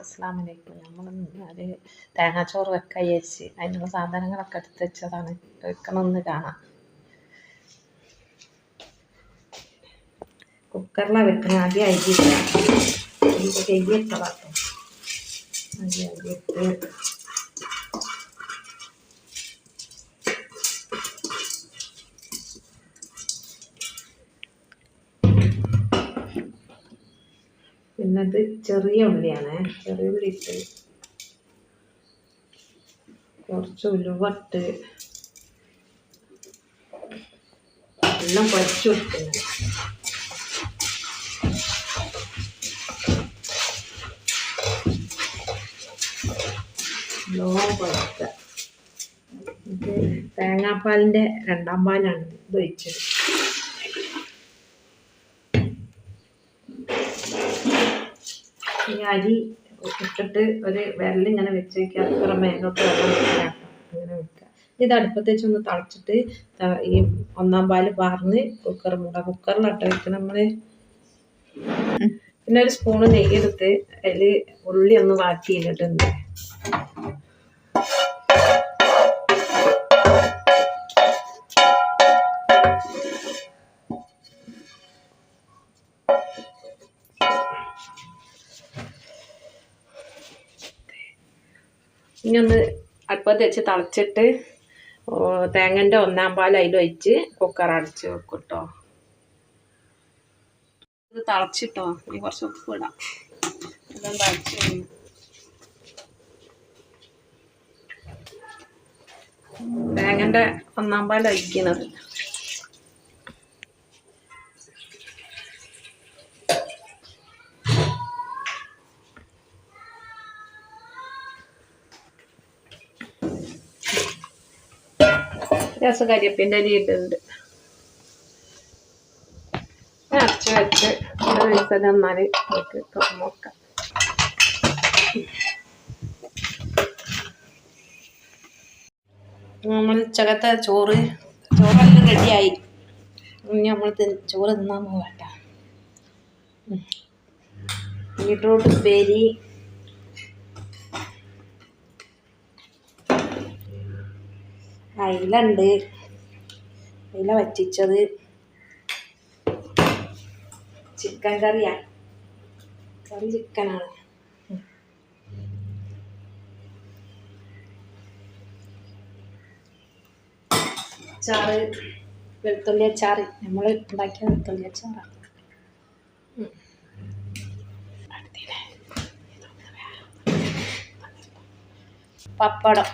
അസ്സാം വലൈക്കും നമ്മൾ ഒരു തേങ്ങാച്ചോറ് വെക്കാൻ വിചാരിച്ച് അതിനുള്ള സാധനങ്ങളൊക്കെ എടുത്ത് വെച്ചതാണ്. വെക്കണമെന്ന് കാണാം. കുക്കറിലാണ് വെക്കുന്നത് ആദ്യം അരിയിട്ട് കയ്യിട്ടതാട്ടോ ആദ്യം അരിയിട്ട് പിന്നെ ഇത് ചെറിയ ഉള്ളിയാണ്. ചെറിയ ഉള്ളി ഇട്ട് കുറച്ച് ഉലുവട്ട്. എല്ലാം പൊരിച്ചു കൊടുക്കുന്നു നല്ലോണം പൊരിക്കുക. ഇത് തേങ്ങാപ്പാലിന്റെ രണ്ടാം പാലാണ് ഇത് ഒഴിച്ചത്. ഈ അരി ഇട്ടിട്ട് ഒരു വിരൽ ഇങ്ങനെ വെച്ച് വയ്ക്കുക അത്ര മേലോട്ട് വെള്ളം അങ്ങനെ വെക്കുക. ഇത് അടുപ്പത്ത് വെച്ച് ഒന്ന് തളച്ചിട്ട് ഈ ഒന്നാം പാൽ പാർന്ന് കുക്കർ മൂടാം കുക്കറിലിട്ട് വെക്കണം നമ്മൾ പിന്നെ ഒരു സ്പൂണ് നെയ്യെടുത്ത് അതിൽ ഉള്ളി ഒന്ന് വാട്ടിയിട്ടിട്ടുണ്ട് ഇനി ഒന്ന് അടുപ്പത്ത് വെച്ച് തിളച്ചിട്ട് തേങ്ങന്റെ ഒന്നാം പാൽ അതിലൊഴിച്ച് കുക്കർ അടച്ച് വെക്കും കേട്ടോ ഇത് തിളച്ചിട്ടോ ഇനി കുറച്ച് ഉപ്പ് ഇടാം. ഇതെല്ലാം തിളച്ച് തേങ്ങന്റെ ഒന്നാം പാൽ ഒഴിക്കുന്നത് രസം കരിയപ്പിന്റെ അരി ഇട്ടുണ്ട് അരച്ച് വെച്ച് ഒരു ദിവസം തന്നാൽ നമുക്ക് തുറന്ന് നോക്കാം. നമ്മൾ ഉച്ചകത്തെ ചോറ് ചോറെല്ലാം റെഡിയായി. ഇനി നമ്മൾ ചോറ് തിന്നാൻ പോകട്ടെ ബീട്രൂട്ട് ഉപ്പേരി അയില ഉണ്ട് അയില വറ്റിച്ചത്. ചിക്കൻ കറിയാ. കറി ചിക്കനാണ്. അച്ചാറ് വെളുത്തുള്ളി അച്ചാറ്. നമ്മൾ ഉണ്ടാക്കിയ വെളുത്തുള്ളി അച്ചാറാണ് പപ്പടം.